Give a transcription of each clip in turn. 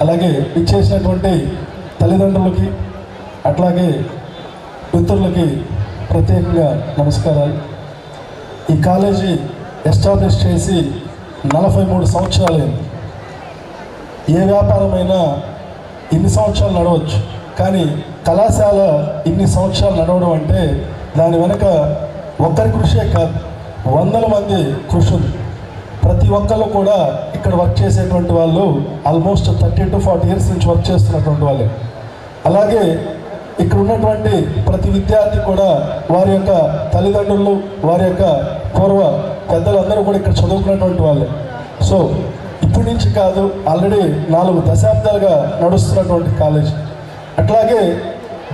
అలాగే ఇచ్చేసినటువంటి తల్లిదండ్రులకి అట్లాగే మిత్రులకి ప్రత్యేకంగా నమస్కారాలు. ఈ కాలేజీ ఎస్టాబ్లిష్ చేసి నలభై మూడు సంవత్సరాలైంది ఏ వ్యాపారమైనా ఇన్ని సంవత్సరాలు నడవచ్చు. కానీ కళాశాల ఇన్ని సంవత్సరాలు నడవడం అంటే దాని వెనక ఒక్కరి కృషే కాదు. వందల మంది కృషి ఉంది ప్రతి ఒక్కళ్ళు కూడా ఇక్కడ వర్క్ చేసేటువంటి వాళ్ళు almost thirty to forty years నుంచి వర్క్ చేస్తున్నటువంటి వాళ్ళే. అలాగే ఇక్కడ ఉన్నటువంటి ప్రతి విద్యార్థి కూడా వారి యొక్క తల్లిదండ్రులు వారి యొక్క పూర్వ పెద్దలందరూ కూడా ఇక్కడ చదువుకున్నటువంటి వాళ్ళే. సో ఇప్పటి నుంచి కాదు ఆల్రెడీ నాలుగు దశాబ్దాలుగా నడుస్తున్నటువంటి కాలేజ్ అట్లాగే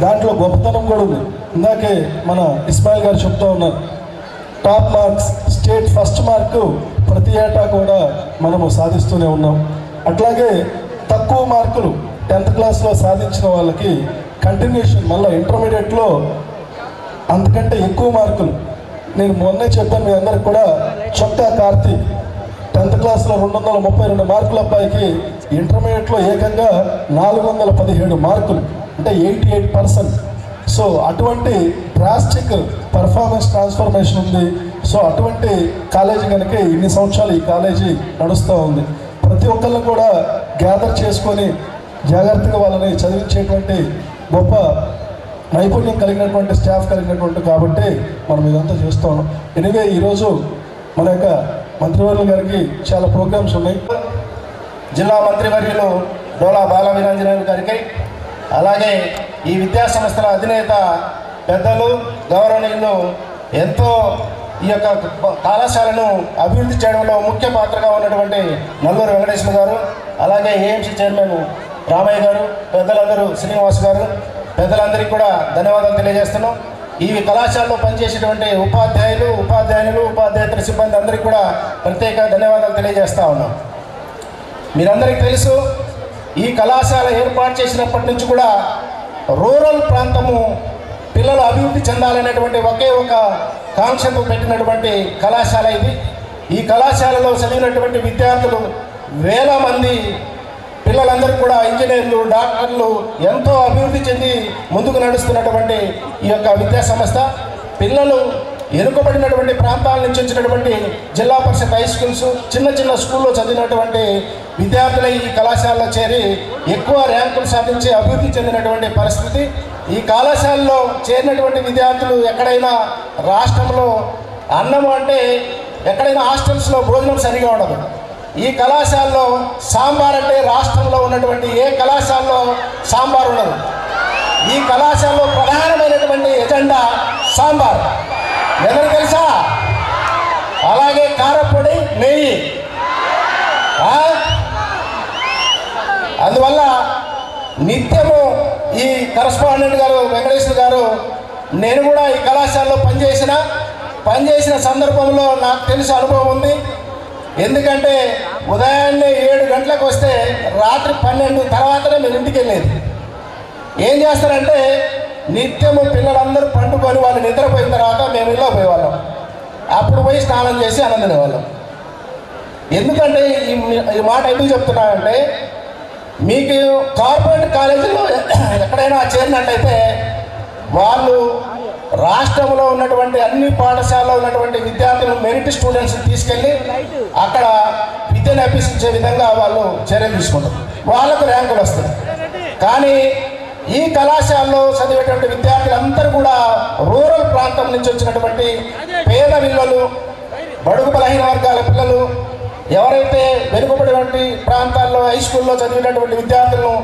దాంట్లో గొప్పతనం కూడా ఉంది. ఇందాకే మన ఇస్మాయిల్ గారు చెప్తా ఉన్నారు top marks state first mark ప్రతి ఏటా కూడా మనము సాధిస్తూనే ఉన్నాం. అట్లాగే తక్కువ మార్కులు టెన్త్ క్లాస్లో సాధించిన వాళ్ళకి కంటిన్యూషన్ మళ్ళీ ఇంటర్మీడియట్లో అంతకంటే ఎక్కువ మార్కులు. నేను మొన్నే చెప్పాను మీ అందరికి కూడా చొక్కా కార్తీక్ టెన్త్ క్లాస్లో రెండు వందల ముప్పై రెండు మార్కుల అబ్బాయికి ఇంటర్మీడియట్లో ఏకంగా నాలుగు వందల పదిహేడు మార్కులు అంటే ఎయిటీ ఎయిట్ పర్సెంట్. సో అటువంటి డ్రాస్టిక్ పర్ఫార్మెన్స్ ట్రాన్స్ఫర్మేషన్ ఉంది. సో అటువంటి కాలేజీ కనుక ఇన్ని సంవత్సరాలు ఈ కాలేజీ నడుస్తూ ఉంది. ప్రతి ఒక్కళ్ళని కూడా గ్యాదర్ చేసుకొని జాగ్రత్తగా వాళ్ళని చదివించేటువంటి గొప్ప నైపుణ్యం కలిగినటువంటి స్టాఫ్ కలిగినటువంటి కాబట్టి మనం ఇదంతా చేస్తూ ఉన్నాం. ఎనివే ఈరోజు మన యొక్క మంత్రివర్యుల గారికి చాలా ప్రోగ్రామ్స్ ఉన్నాయి. జిల్లా మంత్రివర్యులు డోలా బాల వీరాంజనేయులు గారికి అలాగే ఈ విద్యా సంస్థల అధినేత పెద్దలు గౌరవనీయులు ఎంతో ఈ యొక్క కళాశాలను అభివృద్ధి చేయడంలో ముఖ్య పాత్రగా ఉన్నటువంటి నల్లూరు వెంకటేశ్వర గారు అలాగే ఏఎంసీ చైర్మన్ రామయ్య గారు పెద్దలందరూ శ్రీనివాస్ గారు పెద్దలందరికీ కూడా ధన్యవాదాలు తెలియజేస్తున్నాం. ఈ కళాశాలలో పనిచేసేటువంటి ఉపాధ్యాయులు ఉపాధ్యాయులు ఉపాధ్యాయుల సిబ్బంది అందరికీ కూడా ప్రత్యేక ధన్యవాదాలు తెలియజేస్తూ ఉన్నాం. మీరందరికీ తెలుసు ఈ కళాశాల ఏర్పాటు చేసినప్పటి నుంచి కూడా రూరల్ ప్రాంతము పిల్లలు అభివృద్ధి చెందాలనేటువంటి ఒకే ఒక కాంక్షతో పెట్టినటువంటి కళాశాల ఇది. ఈ కళాశాలలో చదివినటువంటి విద్యార్థులు వేల మంది పిల్లలందరూ కూడా ఇంజనీర్లు డాక్టర్లు ఎంతో అభివృద్ధి చెంది ముందుకు నడుస్తున్నటువంటి ఈ యొక్క విద్యా సంస్థ. పిల్లలు వెనుకబడినటువంటి ప్రాంతాల నుంచి వచ్చినటువంటి జిల్లా పరిషత్ హై స్కూల్స్ చిన్న చిన్న స్కూల్లో చదివినటువంటి విద్యార్థుల ఈ కళాశాలలో చేరి ఎక్కువ ర్యాంకులు సాధించి అభివృద్ధి చెందినటువంటి పరిస్థితి. ఈ కళాశాలలో చేరినటువంటి విద్యార్థులు ఎక్కడైనా రాష్ట్రంలో అన్నం అంటే ఎక్కడైనా హాస్టల్స్లో భోజనం సరిగా ఉండదు. ఈ కళాశాలలో సాంబార్ అంటే రాష్ట్రంలో ఉన్నటువంటి ఏ కళాశాలలో సాంబార్ ఉండదు. ఈ కళాశాలలో ప్రధానమైనటువంటి ఎజెండా సాంబార్. ఎవరు తెలుసా? అలాగే కారపొడి నెయ్యి. అందువల్ల నిత్యము ఈ కరస్పాండెంట్ గారు వెంకటేశ్వర గారు నేను కూడా ఈ కళాశాలలో పనిచేసిన పనిచేసిన సందర్భంలో నాకు తెలిసి అనుభవం ఉంది. ఎందుకంటే ఉదయాన్నే ఏడు గంటలకు వస్తే రాత్రి పన్నెండు తర్వాతనే మేము ఇంటికి వెళ్ళేది. ఏం చేస్తారంటే నిత్యము పిల్లలందరూ పండుకొని వాళ్ళు నిద్రపోయిన తర్వాత మేము ఇళ్ళో పోయేవాళ్ళం. అప్పుడు పోయి స్నానం చేసి ఆనందనేవాళ్ళం ఎందుకంటే ఈ ఈ మాట ఎందుకు చెప్తున్నానంటే మీకు కార్పొరేట్ కాలేజీలో ఎక్కడైనా చేరినట్టయితే వాళ్ళు రాష్ట్రంలో ఉన్నటువంటి అన్ని పాఠశాలలో ఉన్నటువంటి విద్యార్థులు మెరిట్ స్టూడెంట్స్ తీసుకెళ్ళి అక్కడ విద్యను అభ్యసించే విధంగా వాళ్ళు చర్యలు తీసుకుంటారు. వాళ్ళకు ర్యాంకులు వస్తుంది కానీ ఈ కళాశాలలో చదివేటువంటి విద్యార్థులందరూ కూడా రూరల్ ప్రాంతం నుంచి వచ్చినటువంటి పేద పిల్లలు బడుగు బలహీన వర్గాల పిల్లలు ఎవరైతే వెనుకబడినటువంటి ప్రాంతాల్లో హై స్కూల్లో చదివినటువంటి విద్యార్థులను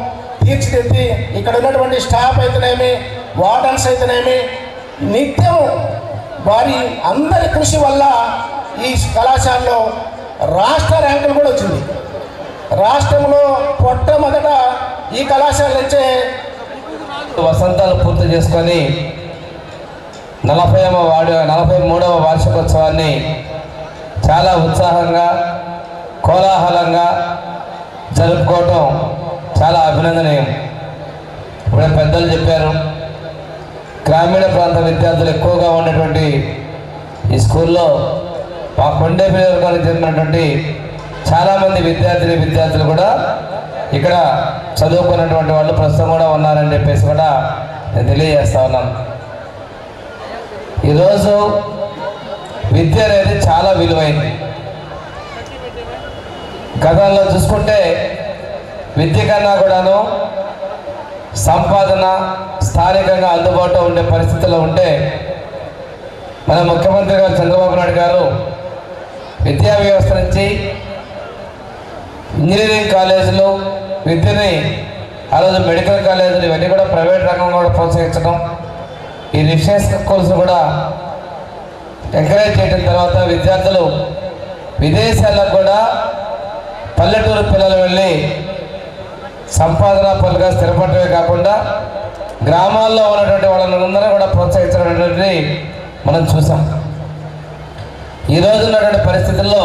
తీర్చిదిద్ది ఇక్కడ ఉన్నటువంటి స్టాఫ్ అయితేనేమి వార్డన్స్ అయితేనేమి నిత్యం వారి అందరి కృషి వల్ల ఈ కళాశాలలో రాష్ట్ర ర్యాంకులు కూడా వచ్చింది. రాష్ట్రంలో మొట్టమొదట ఈ కళాశాల నుంచే వసంతాలు పూర్తి చేసుకొని నలభైవ వాడి నలభై మూడవ వార్షికోత్సవాన్ని చాలా ఉత్సాహంగా కోలాహలంగా జరుపుకోవటం చాలా అభినందనీయం. ఇప్పుడే పెద్దలు చెప్పారు గ్రామీణ ప్రాంత విద్యార్థులు ఎక్కువగా ఉన్నటువంటి ఈ స్కూల్లో మా కొండే పిల్లలకు చెందినటువంటి చాలామంది విద్యార్థిని విద్యార్థులు కూడా ఇక్కడ చదువుకున్నటువంటి వాళ్ళు ప్రస్తుతం కూడా ఉన్నారని చెప్పేసి కూడా నేను తెలియజేస్తా ఉన్నాను. ఈరోజు విద్య అనేది చాలా విలువైంది. గతంలో చూసుకుంటే విద్య కన్నా కూడాను సంపాదన స్థానికంగా అందుబాటులో ఉండే పరిస్థితుల్లో ఉంటే మన ముఖ్యమంత్రి గారు చంద్రబాబు నాయుడు గారు విద్యా వ్యవస్థ నుంచి ఇంజనీరింగ్ కాలేజీలు విద్యని ఆ రోజు మెడికల్ కాలేజీలు ఇవన్నీ కూడా ప్రైవేట్ రంగం కూడా ప్రోత్సహించడం ఈ రిఫరెన్స్ స్కూల్స్ కూడా ఎంకరేజ్ చేయడం తర్వాత విద్యార్థులు విదేశాలకు కూడా పల్లెటూరు పిల్లలు వెళ్ళి సంపాదన పనులుగా స్థిరపడమే కాకుండా గ్రామాల్లో ఉన్నటువంటి వాళ్ళందరూ కూడా ప్రోత్సహించడం మనం చూసాం. ఈ ఉన్నటువంటి పరిస్థితుల్లో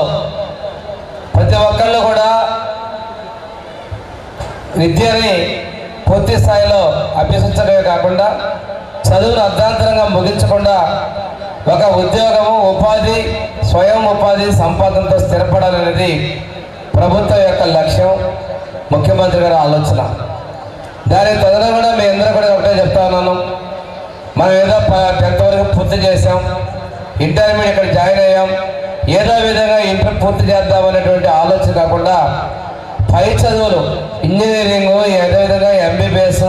ప్రతి ఒక్కళ్ళు కూడా విద్యని పూర్తి స్థాయిలో అభ్యసించడమే కాకుండా చదువును అర్ధాంతరంగా ముగించకుండా ఒక ఉద్యోగము ఉపాధి స్వయం ఉపాధి సంపాదనతో స్థిరపడాలనేది ప్రభుత్వం యొక్క లక్ష్యం ముఖ్యమంత్రి గారి ఆలోచన. దానికి తదన కూడా మీ అందరూ కూడా ఒకటే చెప్తా ఉన్నాను. మనం ఏదో టెన్త్ వరకు పూర్తి చేసాం ఇంటర్మీడియట్ ఇక్కడ జాయిన్ అయ్యాం. ఏదో విధంగా ఇంటర్ పూర్తి చేద్దాం అనేటువంటి ఆలోచన కాకుండా పై చదువులు ఇంజనీరింగ్ ఏదో విధంగా ఎంబీబీఎస్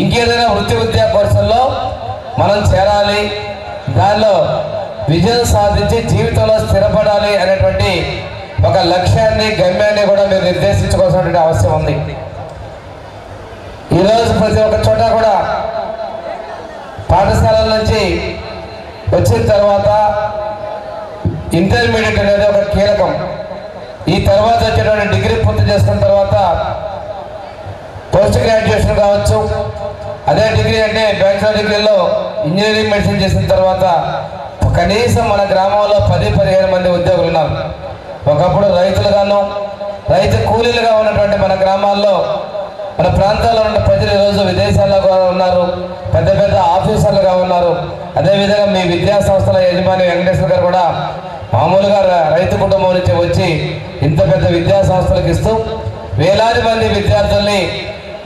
ఇంకేదైనా వృత్తి విద్యా కోర్సుల్లో మనం చేరాలి. దానిలో విజయం సాధించి జీవితంలో స్థిరపడాలి అనేటువంటి ఒక లక్ష్యాన్ని గమ్యాన్ని కూడా మీరు నిర్దేశించుకోవాల్సినటువంటి అవసరం ఉంది. ఈరోజు ప్రతి ఒక్క చోట కూడా పాఠశాలల నుంచి వచ్చిన తర్వాత ఇంటర్మీడియట్ అనేది ఒక కీలకం. ఈ తర్వాత వచ్చేటువంటి డిగ్రీ పూర్తి చేసిన తర్వాత పోస్ట్ గ్రాడ్యుయేషన్ కావచ్చు అదే డిగ్రీ అంటే బ్యాచిలర్ డిగ్రీలో ఇంజనీరింగ్ మెడిసిన్ చేసిన తర్వాత కనీసం మన గ్రామంలో పది పదిహేను మంది ఉద్యోగులు ఉన్నారు. ఒకప్పుడు రైతులుగాను రైతు కూలీలుగా ఉన్నటువంటి మన గ్రామాల్లో మన ప్రాంతాల్లో ఉన్న ప్రజలు ఈరోజు విదేశాల్లో కూడా ఉన్నారు పెద్ద పెద్ద ఆఫీసర్లుగా ఉన్నారు. అదేవిధంగా మీ విద్యా సంస్థల యజమాని వెంకటేశ్వర గారు కూడా మామూలుగా రైతు కుటుంబం నుంచి వచ్చి ఇంత పెద్ద విద్యా సంస్థలకు ఇస్తూ వేలాది మంది విద్యార్థుల్ని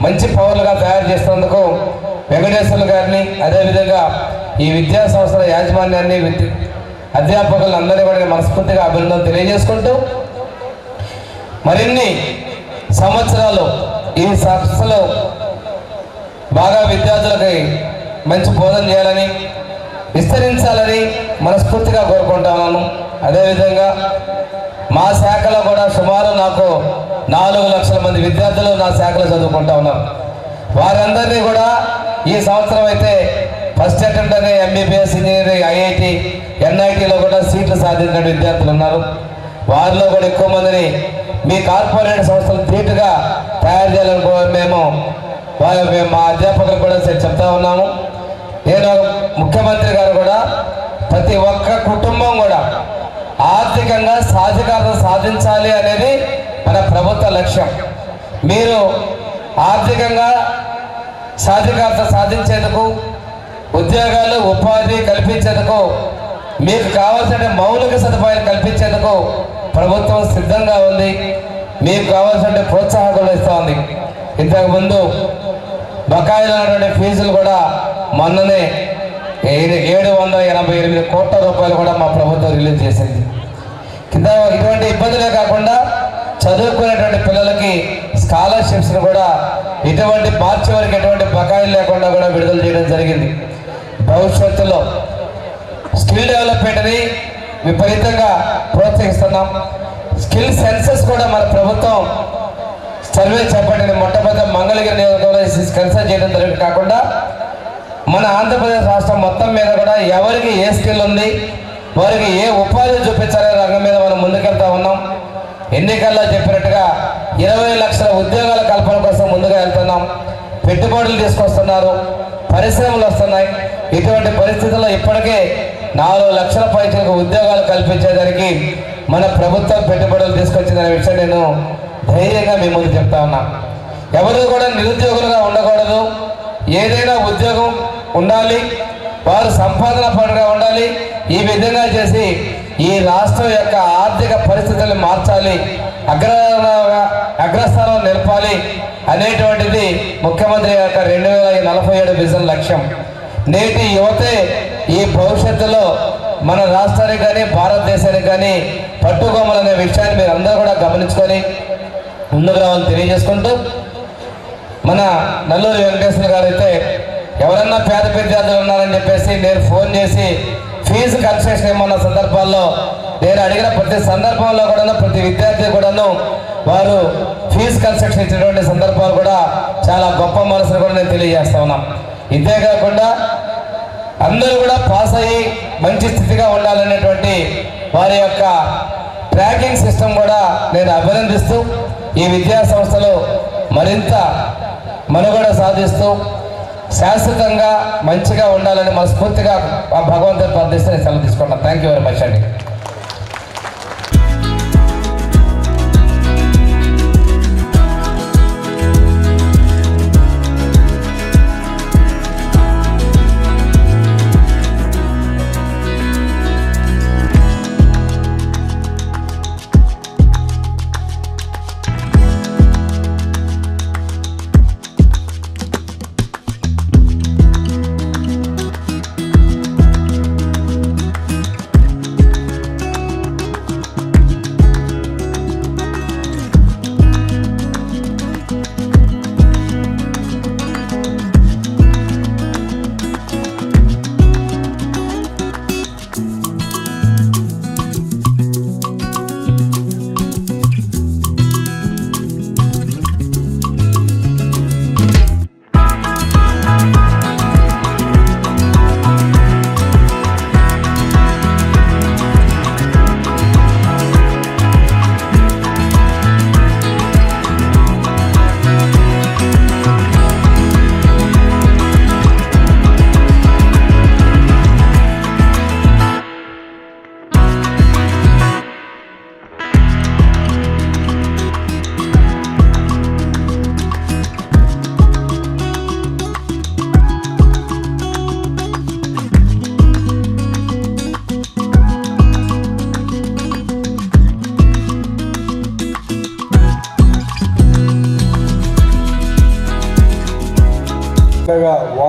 మంచి పౌరులుగా తయారు చేసినందుకు వెంకటేశ్వర్లు గారిని అదేవిధంగా ఈ విద్యా సంస్థల యాజమాన్యాన్ని అధ్యాపకులను అందరినీ కూడా మనస్ఫూర్తిగా అభినందన తెలియజేసుకుంటూ మరిన్ని సంవత్సరాలు ఈ సంస్థలో బాగా విద్యార్థులకి మంచి బోధన చేయాలని విస్తరించాలని మనస్ఫూర్తిగా కోరుకుంటున్నాను అదేవిధంగా మా శాఖలో కూడా సుమారు నాకు నాలుగు లక్షల మంది విద్యార్థులు నా శాఖలో చదువుకుంటా ఉన్నారు. వారందరినీ కూడా ఈ సంవత్సరం అయితే ఫస్ట్ అటెంప్ట్ అనే ఎంబీబీఎస్ ఇంజనీరింగ్ ఐఐటి ఎన్ఐటిలో కూడా సీట్లు సాధించిన విద్యార్థులు ఉన్నారు. వారిలో కూడా ఎక్కువ మందిని మీ కార్పొరేట్ సంస్థలు తీటుగా తయారు చేయాలని మేము వారి మేము మా అధ్యాపకులకు కూడా చెప్తా ఉన్నాము. నేను ముఖ్యమంత్రి గారు కూడా ప్రతి ఒక్క కుటుంబం కూడా ఆర్థికంగా సాధికారత సాధించాలి అనేది మన ప్రభుత్వ లక్ష్యం. మీరు ఆర్థికంగా సాధికారత సాధించేందుకు ఉద్యోగాలు ఉపాధి కల్పించేందుకు మీకు కావాల్సిన మౌలిక సదుపాయాలు కల్పించేందుకు ప్రభుత్వం సిద్ధంగా ఉంది. మీకు కావాల్సిన ప్రోత్సాహకులు ఇస్తూ ఉంది. ఇంతకుముందు బకాయిలు ఉన్నటువంటి ఫీజులు కూడా మొన్ననే ఏడు ఏడు వందల ఎనభై ఎనిమిది కోట్ల రూపాయలు కూడా మా ప్రభుత్వం రిలీజ్ చేసింది. కింద ఇటువంటి ఇబ్బందులే కాకుండా చదువుకునేటువంటి పిల్లలకి స్కాలర్షిప్స్ని కూడా ఇటువంటి మార్చి వరకు ఎటువంటి బకాయిలు లేకుండా కూడా విడుదల చేయడం జరిగింది. భవిష్యత్తులో స్కిల్ డెవలప్మెంట్ని విపరీతంగా ప్రోత్సహిస్తున్నాం. స్కిల్ సెన్సెస్ కూడా మన ప్రభుత్వం సర్వే చేపట్టిన మొట్టమొదటి మంగళగిరి నియోజకవర్గంలో కన్సల్ట్ చేయడం జరిగింది. కాకుండా మన ఆంధ్రప్రదేశ్ రాష్ట్రం మొత్తం మీద కూడా ఎవరికి ఏ స్కిల్ ఉంది వారికి ఏ ఉపాధి చూపించాలనే రంగం మీద మనం ముందుకెళ్తా ఉన్నాం. ఎన్నికల్లో చెప్పినట్టుగా ఇరవై లక్షల ఉద్యోగాల కల్పన కోసం ముందుగా వెళ్తున్నాం. పెట్టుబడులు తీసుకొస్తున్నారు పరిశ్రమలు వస్తున్నాయి. ఇటువంటి పరిస్థితుల్లో ఇప్పటికే నాలుగు లక్షల పైచలకు ఉద్యోగాలు కల్పించేదానికి మన ప్రభుత్వం పెట్టుబడులు తీసుకొచ్చిందనే విషయం నేను ధైర్యంగా మీ ముందు చెప్తా ఉన్నా. ఎవరు కూడా నిరుద్యోగులుగా ఉండకూడదు. ఏదైనా ఉద్యోగం ఉండాలి. వారు సంపాదన పరుగా ఉండాలి. ఈ విధంగా చేసి ఈ రాష్ట్రం యొక్క ఆర్థిక పరిస్థితులు మార్చాలి. అగ్ర అగ్రస్థానం నిలపాలి అనేటువంటిది ముఖ్యమంత్రి యొక్క రెండు వేల నలభై ఏడు విజన్ లక్ష్యం. నేటి యువతే ఈ భవిష్యత్తులో మన రాష్ట్రానికి కానీ భారతదేశానికి కానీ పట్టుకోమలనే విషయాన్ని మీరు అందరూ కూడా గమనించుకొని ముందుకు రావాలని తెలియజేసుకుంటూ మన నల్లూరి వెంకటేశ్వర గారు అయితే ఎవరన్నా పేద విద్యార్థులు ఉన్నారని చెప్పేసి నేను ఫోన్ చేసి ఫీజు కన్సెషన్ ఏమన్న సందర్భాల్లో నేను అడిగిన ప్రతి సందర్భంలో కూడాను ప్రతి విద్యార్థి కూడాను వారు ఫీజు కన్సెషన్ ఇచ్చినటువంటి సందర్భాలు కూడా చాలా గొప్ప మనసును కూడా నేను తెలియజేస్తా ఉన్నాం. ఇంతే కాకుండా అందరూ కూడా పాస్ అయ్యి మంచి స్థితిగా ఉండాలనేటువంటి వారి యొక్క ట్రాకింగ్ సిస్టమ్ కూడా నేను అభినందిస్తూ ఈ విద్యా సంస్థలు మరింత మనుగడ సాధిస్తూ శాశ్వతంగా మంచిగా ఉండాలని మనస్ఫూర్తిగా భగవంతుని ప్రార్థిస్తే సెలవు తీసుకుంటాను థ్యాంక్ యూ వెరీ మచ్ అండి.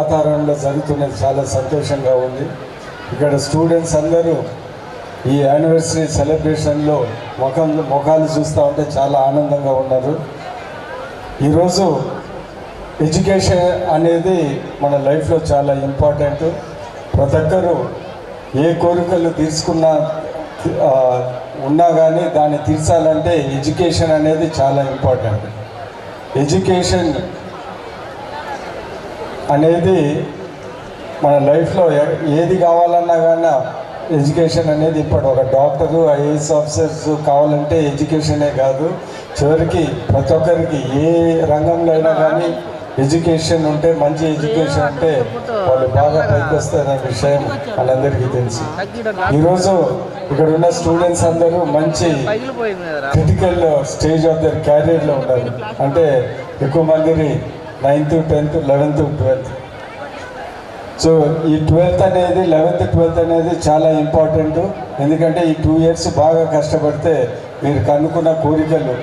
వాతావరణంలో జరుగుతున్నది చాలా సంతోషంగా ఉంది. ఇక్కడ స్టూడెంట్స్ అందరూ ఈ యానివర్సరీ సెలబ్రేషన్లో ముఖం ముఖాలు చూస్తూ ఉంటే చాలా ఆనందంగా ఉన్నారు. ఈరోజు ఎడ్యుకేషన్ అనేది మన లైఫ్లో చాలా ఇంపార్టెంట్. ప్రతి ఒక్కరూ ఏ కోరికలు తీసుకున్నా ఉన్నా కానీ దాన్ని తీర్చాలంటే ఎడ్యుకేషన్ అనేది చాలా ఇంపార్టెంట్. ఎడ్యుకేషన్ అనేది మన లైఫ్లో ఏది కావాలన్నా కానీ ఎడ్యుకేషన్ అనేది ఇప్పుడు ఒక డాక్టరు ఐఏఎస్ ఆఫీసర్స్ కావాలంటే ఎడ్యుకేషనే కాదు. చివరికి ప్రతి ఒక్కరికి ఏ రంగంలో అయినా కానీ ఎడ్యుకేషన్ ఉంటే మంచి ఎడ్యుకేషన్ ఉంటే వాళ్ళు బాగా పైకి వస్తారనే విషయం మనందరికీ తెలుసు. ఈరోజు ఇక్కడ ఉన్న స్టూడెంట్స్ అందరూ మంచి క్రిటికల్ స్టేజ్ ఆఫ్ దర్ క్యారియర్లో ఉన్నారు. అంటే ఎక్కువ మందిని ninth tenth eleventh twelfth. So ఈ ట్వెల్త్ అనేది లెవెన్త్ ట్వెల్త్ అనేది చాలా ఇంపార్టెంట్. ఎందుకంటే ఈ టూ ఇయర్స్ బాగా కష్టపడితే మీరు కనుక్కున్న కోరికలు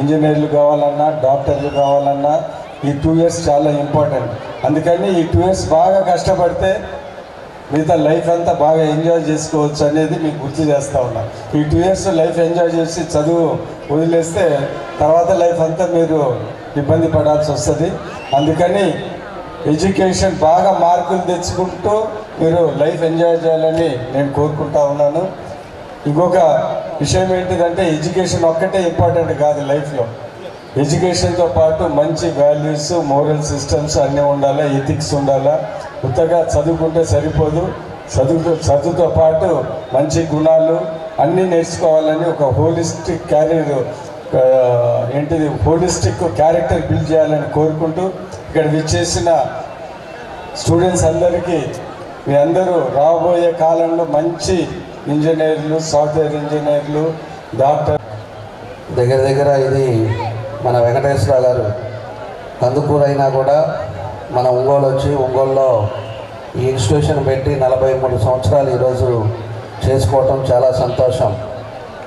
ఇంజనీర్లు కావాలన్నా డాక్టర్లు కావాలన్నా ఈ టూ ఇయర్స్ చాలా ఇంపార్టెంట్. అందుకని ఈ టూ ఇయర్స్ బాగా కష్టపడితే మిగతా లైఫ్ అంతా బాగా ఎంజాయ్ చేసుకోవచ్చు అనేది మీకు గుర్తు చేస్తూ ఉన్నా. ఈ టూ ఇయర్స్ లైఫ్ ఎంజాయ్ చేసి చదువు వదిలేస్తే తర్వాత లైఫ్ అంతా మీరు ఇబ్బంది పడాల్సి వస్తుంది. అందుకని ఎడ్యుకేషన్ బాగా మార్కులు తెచ్చుకుంటూ మీరు లైఫ్ ఎంజాయ్ చేయాలని నేను కోరుకుంటా ఉన్నాను. ఇంకొక విషయం ఏంటిదంటే ఎడ్యుకేషన్ ఒక్కటే ఇంపార్టెంట్ కాదు లైఫ్లో. ఎడ్యుకేషన్తో పాటు మంచి వాల్యూస్ మోరల్ సిస్టమ్స్ అన్నీ ఉండాలా ఎథిక్స్ ఉండాలా. కొత్తగా చదువుకుంటే సరిపోదు. చదువుతో చదువుతో పాటు మంచి గుణాలు అన్నీ నేర్చుకోవాలని ఒక హోలిస్టిక్ క్యారియర్ ఏంటిది హోలిస్టిక్ క్యారెక్టర్ బిల్డ్ చేయాలని కోరుకుంటూ ఇక్కడ విచ్చేసిన స్టూడెంట్స్ అందరికీ మీ అందరూ రాబోయే కాలంలో మంచి ఇంజనీర్లు సాఫ్ట్వేర్ ఇంజనీర్లు డాక్టర్ దగ్గర దగ్గర ఇది మన వెంకటేశ్వర గారు కందుకూరు కూడా మన ఒంగోలు వచ్చి ఒంగోలులో ఈ ఇన్స్టిట్యూషన్ పెట్టి నలభై మూడు సంవత్సరాలు ఈరోజు చేసుకోవటం చాలా సంతోషం.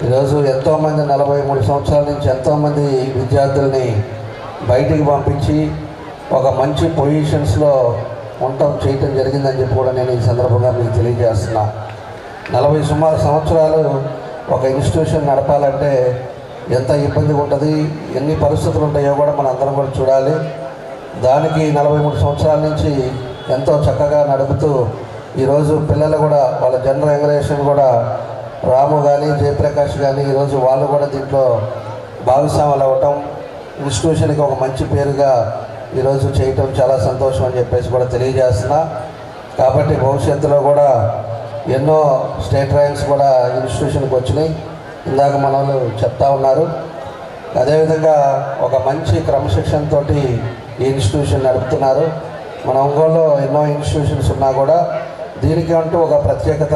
ఈరోజు ఎంతోమంది నలభై మూడు సంవత్సరాల నుంచి ఎంతోమంది విద్యార్థుల్ని బయటికి పంపించి ఒక మంచి పొజిషన్స్లో ఉండటం చేయటం జరిగిందని చెప్పి కూడా నేను ఈ సందర్భంగా మీకు తెలియజేస్తున్నా. నలభై సుమారు సంవత్సరాలు ఒక ఇన్స్టిట్యూషన్ నడపాలంటే ఎంత ఇబ్బంది ఉంటుంది ఎన్ని పరిస్థితులు ఉంటాయో కూడా మనం అందరం కూడా చూడాలి. దానికి నలభై మూడు సంవత్సరాల నుంచి ఎంతో చక్కగా నడుపుతూ ఈరోజు పిల్లలు కూడా వాళ్ళ జనరల్ జనరేషన్ కూడా రాము కానీ జయప్రకాష్ కానీ ఈరోజు వాళ్ళు కూడా దీంట్లో భాగస్వాములు అవ్వటం ఇన్స్టిట్యూషన్కి ఒక మంచి పేరుగా ఈరోజు చేయటం చాలా సంతోషం అని చెప్పేసి కూడా తెలియజేస్తున్నా. కాబట్టి భవిష్యత్తులో కూడా ఎన్నో స్టేట్ ర్యాంక్స్ కూడా ఇన్స్టిట్యూషన్కి వచ్చినాయి. ఇందాక మన వాళ్ళు చెప్తా ఉన్నారు. అదేవిధంగా ఒక మంచి క్రమశిక్షణతో ఈ ఇన్స్టిట్యూషన్ నడుపుతున్నారు. మన ఒంగోలులో ఎన్నో ఇన్స్టిట్యూషన్స్ ఉన్నా కూడా దీనికి అంటూ ఒక ప్రత్యేకత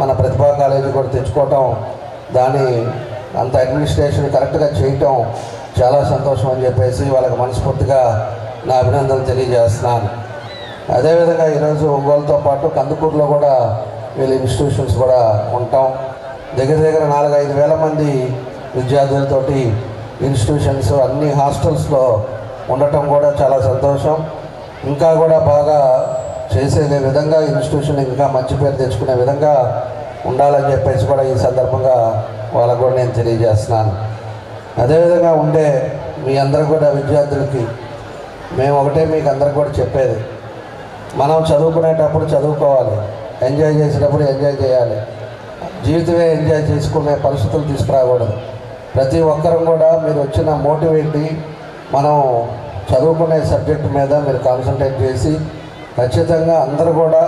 మన ప్రతిభా కాలేజీ కూడా తెచ్చుకోవటం దాని అంత అడ్మినిస్ట్రేషన్ కరెక్ట్గా చేయటం చాలా సంతోషం అని చెప్పేసి వాళ్ళకి మనస్ఫూర్తిగా నా అభినందనలు తెలియజేస్తున్నాను. అదేవిధంగా ఈరోజు ఒంగోలుతో పాటు కందుకూరులో కూడా వీళ్ళ ఇన్స్టిట్యూషన్స్ కూడా ఉంటాం. దగ్గర దగ్గర నాలుగైదు వేల మంది విద్యార్థులతోటి ఇన్స్టిట్యూషన్స్ అన్ని హాస్టల్స్లో ఉండటం కూడా చాలా సంతోషం. ఇంకా కూడా బాగా చేసే విధంగా ఇన్స్టిట్యూషన్ ఇంకా మంచి పేరు తెచ్చుకునే విధంగా ఉండాలని చెప్పేసి కూడా ఈ సందర్భంగా వాళ్ళకు కూడా నేను తెలియజేస్తున్నాను. అదేవిధంగా ఉండే మీ అందరూ కూడా విద్యార్థులకి మేము ఒకటే మీకు అందరికి కూడా చెప్పేది. మనం చదువుకునేటప్పుడు చదువుకోవాలి. ఎంజాయ్ చేసేటప్పుడు ఎంజాయ్ చేయాలి. జీవితమే ఎంజాయ్ చేసుకునే పరిస్థితులు తీసుకురాకూడదు. ప్రతి ఒక్కరం కూడా మీరు వచ్చిన మోటివేట్ని మనం చదువుకునే సబ్జెక్ట్ మీద మీరు కాన్సన్ట్రేట్ చేసి ఖచ్చితంగా అందరూ కూడా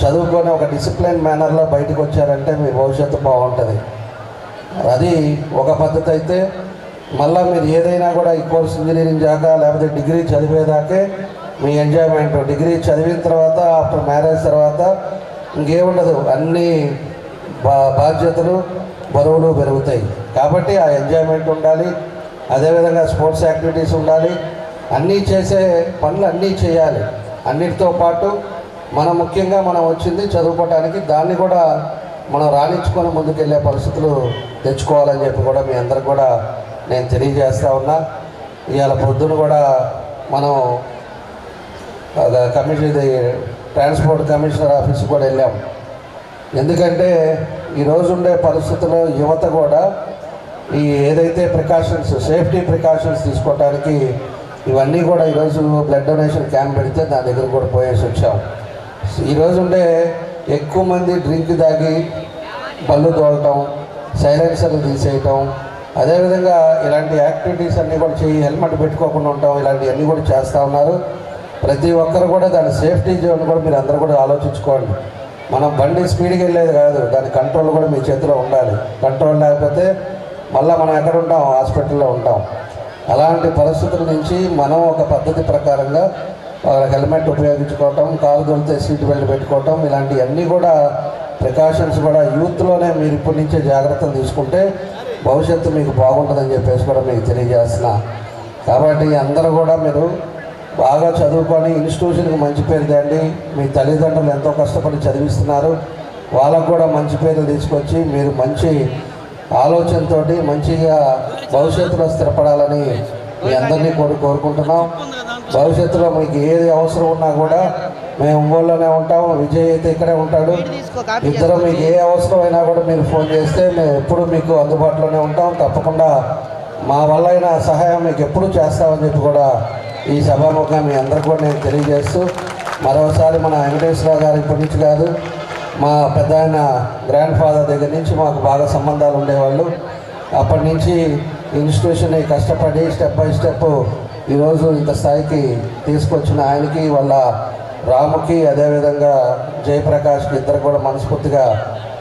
చదువుకొని ఒక డిసిప్లిన్ మేనర్లో బయటకు వచ్చారంటే మీ భవిష్యత్తు బాగుంటుంది. అది ఒక పద్ధతి అయితే మళ్ళీ మీరు ఏదైనా కూడా ఈ కోర్స్ ఇంజనీరింగ్ దాకా లేకపోతే డిగ్రీ చదివేదాకే మీ ఎంజాయ్మెంట్ డిగ్రీ చదివిన తర్వాత ఆఫ్టర్ మ్యారేజ్ తర్వాత ఇంకేముండదు. అన్ని బా బాధ్యతలు బరువులు పెరుగుతాయి. కాబట్టి ఆ ఎంజాయ్మెంట్ ఉండాలి. అదేవిధంగా స్పోర్ట్స్ యాక్టివిటీస్ ఉండాలి. అన్నీ చేసే పనులు అన్నీ చేయాలి. అన్నిటితో పాటు మనం ముఖ్యంగా మనం వచ్చింది చదువుకోవటానికి దాన్ని కూడా మనం రాణించుకొని ముందుకెళ్ళే పరిస్థితులు తెచ్చుకోవాలని చెప్పి కూడా మీ అందరు కూడా నేను తెలియజేస్తూ ఉన్నా. ఇవాళ పొద్దున కూడా మనం కమిషన్ ఇది ట్రాన్స్పోర్ట్ కమిషనర్ ఆఫీస్ కూడా వెళ్ళాం. ఎందుకంటే ఈరోజు ఉండే పరిస్థితుల్లో యువత కూడా ఈ ఏదైతే ప్రికాషన్స్ సేఫ్టీ ప్రికాషన్స్ తీసుకోవడానికి ఇవన్నీ కూడా ఈరోజు బ్లడ్ డొనేషన్ క్యాంప్ పెడితే దాని దగ్గర కూడా పోయేసి వచ్చాం. ఈరోజు ఉండే ఎక్కువ మంది డ్రింక్ తాగి బళ్ళు తోలటం సైలెన్సర్లు తీసేయటం అదేవిధంగా ఇలాంటి యాక్టివిటీస్ అన్నీ కూడా చేయి హెల్మెట్ పెట్టుకోకుండా ఉంటాం ఇలాంటివన్నీ కూడా చేస్తూ ఉన్నారు. ప్రతి ఒక్కరు కూడా దాని సేఫ్టీ జోన్ కూడా మీరు అందరూ కూడా ఆలోచించుకోండి. మనం బండి స్పీడ్కి వెళ్ళేది కాదు దాని కంట్రోల్ కూడా మీ చేతిలో ఉండాలి. కంట్రోల్ లేకపోతే మళ్ళీ మనం ఎక్కడ ఉంటాం? హాస్పిటల్లో ఉంటాం. అలాంటి పరిస్థితుల నుంచి మనం ఒక పద్ధతి ప్రకారంగా హెల్మెట్ ఉపయోగించుకోవటం కారు దొరితే సీట్ బెల్ట్ పెట్టుకోవటం ఇలాంటివన్నీ కూడా ప్రికాషన్స్ కూడా యూత్లోనే మీరు ఇప్పటి నుంచే జాగ్రత్తలు తీసుకుంటే భవిష్యత్తు మీకు బాగుంటుందని చెప్పేసి కూడా మీకు తెలియజేస్తున్నా. కాబట్టి అందరూ కూడా మీరు బాగా చదువుకొని ఇన్స్టిట్యూషన్కి మంచి పేరు తేండి. మీ తల్లిదండ్రులు ఎంతో కష్టపడి చదివిస్తున్నారు. వాళ్ళకు కూడా మంచి పేరు తీసుకొచ్చి మీరు మంచి ఆలోచనతోటి మంచిగా భవిష్యత్తులో స్థిరపడాలని మీ అందరినీ కోరు కోరుకుంటున్నాం. భవిష్యత్తులో మీకు ఏది అవసరం ఉన్నా కూడా మేము ఒంగోలులోనే ఉంటాం విజయ్ అయితే ఇక్కడే ఉంటాడు. ఇద్దరు మీకు ఏ అవసరమైనా కూడా మీరు ఫోన్ చేస్తే మేము ఎప్పుడు మీకు అందుబాటులోనే ఉంటాం. తప్పకుండా మా వల్ల అయిన సహాయం మీకు ఎప్పుడు చేస్తామని చెప్పి కూడా ఈ సభాముఖంగా మీ అందరికీ కూడా నేను తెలియజేస్తూ మరోసారి మన వెంకటేశ్వర గారి ఇప్పటి నుంచి కాదు మా పెద్ద ఆయన గ్రాండ్ ఫాదర్ దగ్గర నుంచి మాకు బాగా సంబంధాలు ఉండేవాళ్ళు. అప్పటి నుంచి ఇన్స్టిట్యూషన్ని కష్టపడి స్టెప్ బై స్టెప్ ఈరోజు ఇంత స్థాయికి తీసుకొచ్చిన ఆయనకి వాళ్ళ రాముకి అదేవిధంగా జయప్రకాష్కి ఇద్దరు కూడా మనస్ఫూర్తిగా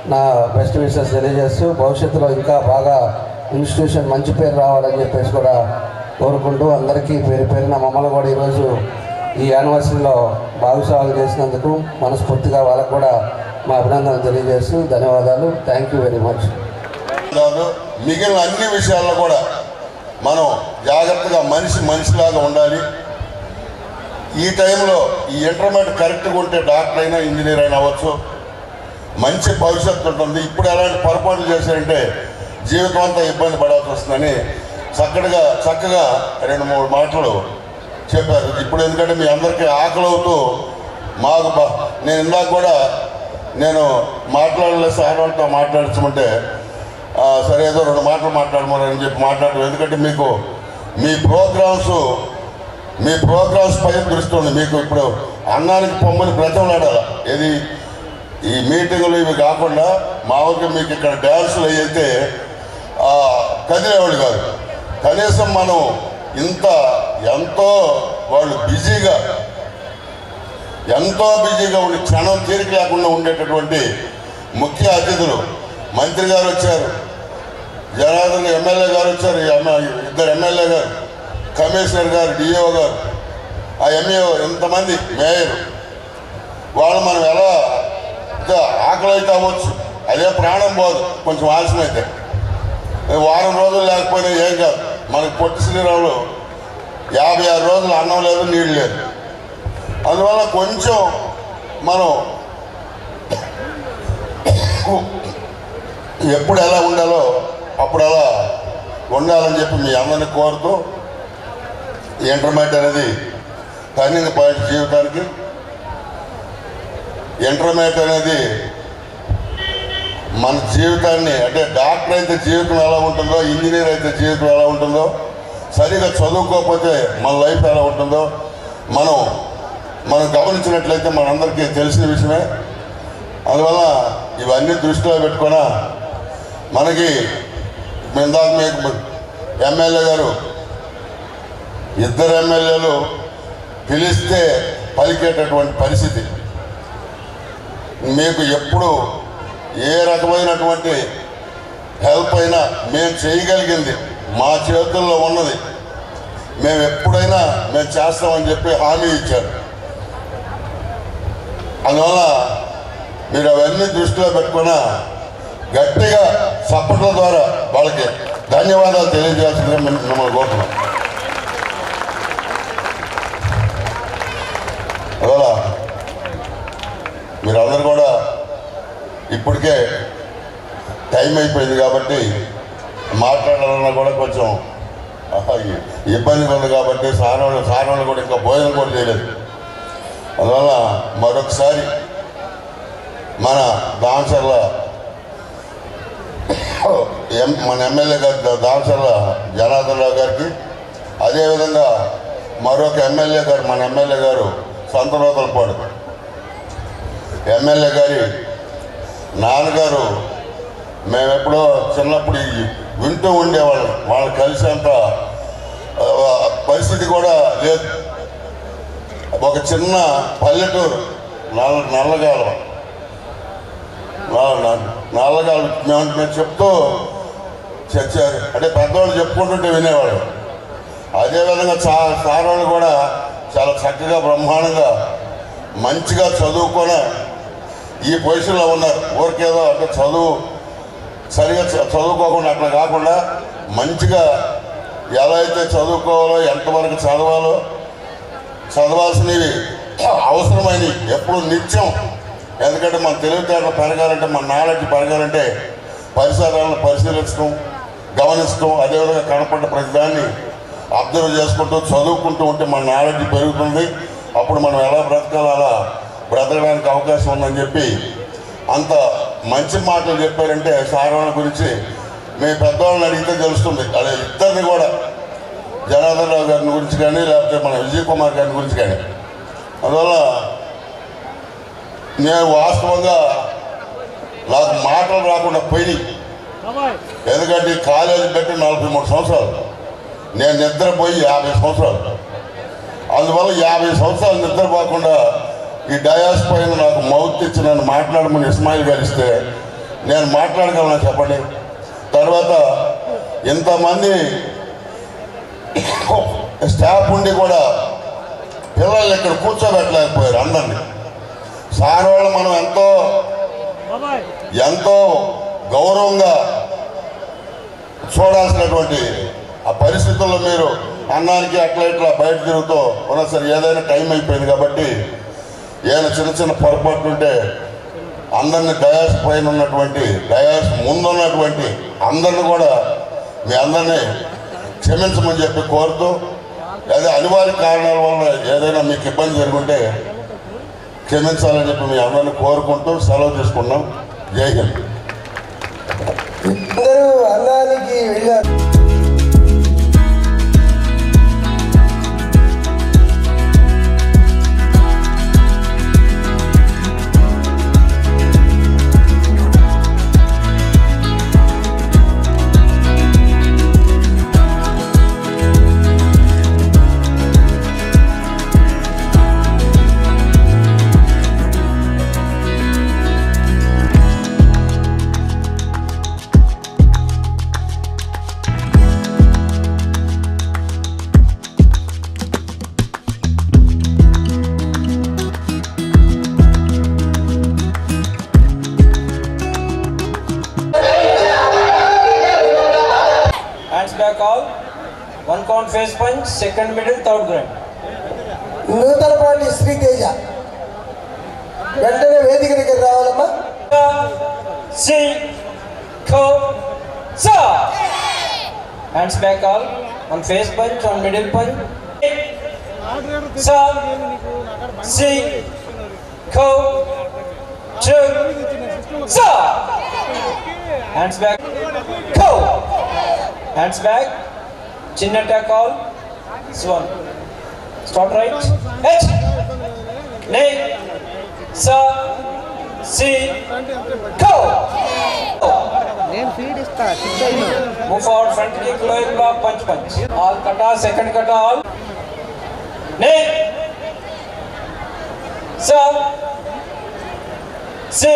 నా బెస్ట్ విషెస్ తెలియజేస్తూ భవిష్యత్తులో ఇంకా బాగా ఇన్స్టిట్యూషన్ మంచి పేరు రావాలని చెప్పేసి కూడా కోరుకుంటూ అందరికీ పేరు పేరున మమ్మల్ని కూడా ఈరోజు ఈ యానివర్సరీలో భాగస్వాములు చేసినందుకు మనస్ఫూర్తిగా వాళ్ళకు కూడా మా అభినందనలు తెలియజేస్తూ ధన్యవాదాలు. థ్యాంక్ యూ వెరీ మచ్ మిగిలిన అన్ని విషయాల్లో కూడా మనం జాగ్రత్తగా మనిషి మనిషిలాగా ఉండాలి. ఈ టైంలో ఈ ఇంటర్మీడియట్ కరెక్ట్గా ఉంటే డాక్టర్ అయినా ఇంజనీర్ అయినా అవ్వచ్చు. మంచి భవిష్యత్తు ఉంటుంది. ఇప్పుడు ఎలాంటి పొరపాట్లు చేశారంటే జీవితం అంతా ఇబ్బంది పడాల్సి వస్తుందని చక్కగా చక్కగా రెండు మూడు మాటలు చెప్పారు. ఇప్పుడు ఎందుకంటే మీ అందరికీ ఆకలి అవుతూ మాకు నేను ఇందాక కూడా నేను మాట్లాడలే సార్ వాళ్ళతో మాట్లాడించమంటే సరే ఏదో రెండు మాటలు మాట్లాడమని చెప్పి మాట్లాడడం ఎందుకంటే మీకు మీ ప్రోగ్రామ్స్ మీ ప్రోగ్రామ్స్ పై దృష్టి ఉంది. మీకు ఇప్పుడు అన్నానికి పొమ్మని బ్రతంలాడాల ఏది? ఈ మీటింగులు ఇవి కాకుండా మామూలుగా మీకు ఇక్కడ డ్యాన్సులు అయితే కదిలేవాళ్ళు కాదు. కనీసం మనం ఇంత ఎంతో వాళ్ళు బిజీగా ఎంతో బిజీగా ఉండి క్షణం తీరిక లేకుండా ఉండేటటువంటి ముఖ్య అతిథులు మంత్రి గారు వచ్చారు జనార్దన్ ఎమ్మెల్యే గారు వచ్చారు ఈ ఇద్దరు ఎమ్మెల్యే గారు కమిషనర్ గారు డిఓ గారు ఆ ఎంఈఓ ఎంతమంది మేయర్ వాళ్ళు మనం ఎలా ఇంకా ఆకలి అయితే అవ్వచ్చు అదే ప్రాణం పోదు కొంచెం ఆలస్యం అయితే వారం రోజులు లేకపోయినా ఏం కాదు. మనకి పొట్టి శ్రీరాములు యాభై ఆరు రోజులు అన్నం లేదు నీళ్ళు లేదు. అందువల్ల కొంచెం మనం ఎప్పుడు ఎలా ఉండాలో అప్పుడు అలా ఉండాలని చెప్పి మీ అందరిని కోరుతూ ఇంటర్మీడియట్ అనేది టర్నింగ్ పాయింట్ జీవితానికి. ఇంటర్మీడియట్ అనేది మన జీవితాన్ని అంటే డాక్టర్ అయితే జీవితం ఎలా ఉంటుందో ఇంజనీర్ అయితే జీవితం ఎలా ఉంటుందో సరిగా చదువుకోకపోతే మన లైఫ్ ఎలా ఉంటుందో మనం మనం గమనించినట్లయితే మనందరికీ తెలిసిన విషయమే. అందువల్ల ఇవన్నీ దృష్టిలో పెట్టుకున్న మనకి ఇందాక మీకు ఎమ్మెల్యే గారు ఇద్దరు ఎమ్మెల్యేలు పిలిస్తే పలికేటటువంటి పరిస్థితి. మీకు ఎప్పుడు ఏ రకమైనటువంటి హెల్ప్ అయినా మేము చేయగలిగింది. మా చేతుల్లో ఉన్నది. మేము ఎప్పుడైనా మేము చేస్తామని చెప్పి హామీ ఇచ్చారు. అందువల్ల మీరు అవన్నీ దృష్టిలో పెట్టుకున్న గట్టిగా సపోర్ట్ల ద్వారా వాళ్ళకి ధన్యవాదాలు తెలియజేయాల్సిందిగా మిమ్మల్ని కోరుతున్నాం. ఇప్పటికే టైం అయిపోయింది కాబట్టి మాట్లాడాలన్నా కూడా కొంచెం ఇబ్బంది ఇబ్బందిగా ఉంది కాబట్టి సారోళ్ళు సారోళ్ళు కూడా ఇంకా భోజనం కూడా చేయలేదు. అందువల్ల మరొకసారి మన దాన్సర్ల ఎం మన ఎమ్మెల్యే గారి దాన్సర్ల జనార్దన్ రావు గారికి అదేవిధంగా మరొక ఎమ్మెల్యే గారు మన ఎమ్మెల్యే గారు సంతనోతలపాడు. ఎమ్మెల్యే గారి నాన్నగారు మేము ఎప్పుడో చిన్నప్పుడు వింటూ ఉండేవాళ్ళం. వాళ్ళు కలిసేంత అంత పరిస్థితి కూడా లేదు. ఒక చిన్న పల్లెటూరు నల్ల నల్లగాలం. నల్లగాలం మేము మేము చెప్తూ చచ్చారు. అంటే పెద్దవాళ్ళు చెప్పుకుంటుంటే వినేవాడు అదేవిధంగా చా సార్ వాళ్ళు కూడా చాలా చక్కగా బ్రహ్మాండంగా మంచిగా చదువుకొని ఈ పొజిషన్లో ఉన్నారు. ఊరికేదో అంటే చదువు సరిగా చదువుకోకుండా అట్లా కాకుండా మంచిగా ఎలా అయితే చదువుకోవాలో ఎంతవరకు చదవాలో చదవాల్సినవి అవసరమైనవి ఎప్పుడు నిత్యం. ఎందుకంటే మన తెలివితేటలు పెరగాలంటే మన నాలెడ్జ్ పెరగాలంటే పరిసరాలను పరిశీలించడం గమనించడం అదేవిధంగా కనపడ్డ ప్రతిదాన్ని అబ్జర్వ్ చేసుకుంటూ చదువుకుంటూ ఉంటే మన నాలెడ్జ్ పెరుగుతుంది. అప్పుడు మనం ఎలా బ్రతకాలి అలా బ్రతకడానికి అవకాశం ఉందని చెప్పి అంత మంచి మాటలు చెప్పారంటే సారవణ గురించి మీ పెద్దవాళ్ళని అడిగితే తెలుస్తుంది. అదే ఇద్దరిని కూడా జనార్దన్ రావు గురించి కానీ లేకపోతే మన విజయ్ కుమార్ గారిని గురించి కానీ. అందువల్ల నేను వాస్తవంగా నాకు మాటలు రాకుండా పోయి ఎందుకంటే కాలేజీ పెట్టి నలభై మూడు సంవత్సరాలు. నేను నిద్రపోయి యాభై సంవత్సరాలు. అందువల్ల యాభై సంవత్సరాలు నిద్రపోకుండా ఈ డయాస్ పైన నాకు మౌత్ ఇచ్చి నన్ను మాట్లాడమని ఇస్మాయిల్ గారు ఇస్తే నేను మాట్లాడగలను చెప్పండి? తర్వాత ఇంతమంది స్టాఫ్ ఉండి కూడా పిల్లల్ని ఇక్కడ కూర్చోబెట్టలేకపోయారు అందరినీ. సార్ వాళ్ళు మనం ఎంతో ఎంతో గౌరవంగా చూడాల్సినటువంటి ఆ పరిస్థితుల్లో మీరు అన్నానికి అట్లా ఇట్లా బయట తిరుగుతూ ఉన్నా సరే ఏదైనా టైం అయిపోయింది కాబట్టి ఏదైనా చిన్న చిన్న పొరపాట్లు ఉంటే అందరిని డయాస్ పైన ఉన్నటువంటి డయాస్ ముందున్నటువంటి అందరిని కూడా మీ అందరినీ క్షమించమని చెప్పి కోరుతూ లేదా అనివార్య కారణాల వల్ల ఏదైనా మీకు ఇబ్బంది జరుగుంటే క్షమించాలని చెప్పి మీ అందరిని కోరుకుంటూ సెలవు తీసుకున్నాం జై హింద్. అందరూ అన్నానికి వెళ్ళారు. One count face punch, second middle, third grind. Nuthalapati Sriteja వెంటనే వేదిక దగ్గర రావాలమ్మా Si, ko, sa. Hands back all. On face punch, on middle punch. Sa, si, ko, chu, sa. Hands back. Ko. Hands back. Chin attack all. Swan. Start right. H. Nay. Sa. Si. Go. Move forward, front kick, lower block, punch, punch. All kata, second kata, all. Nay. Sa. Si.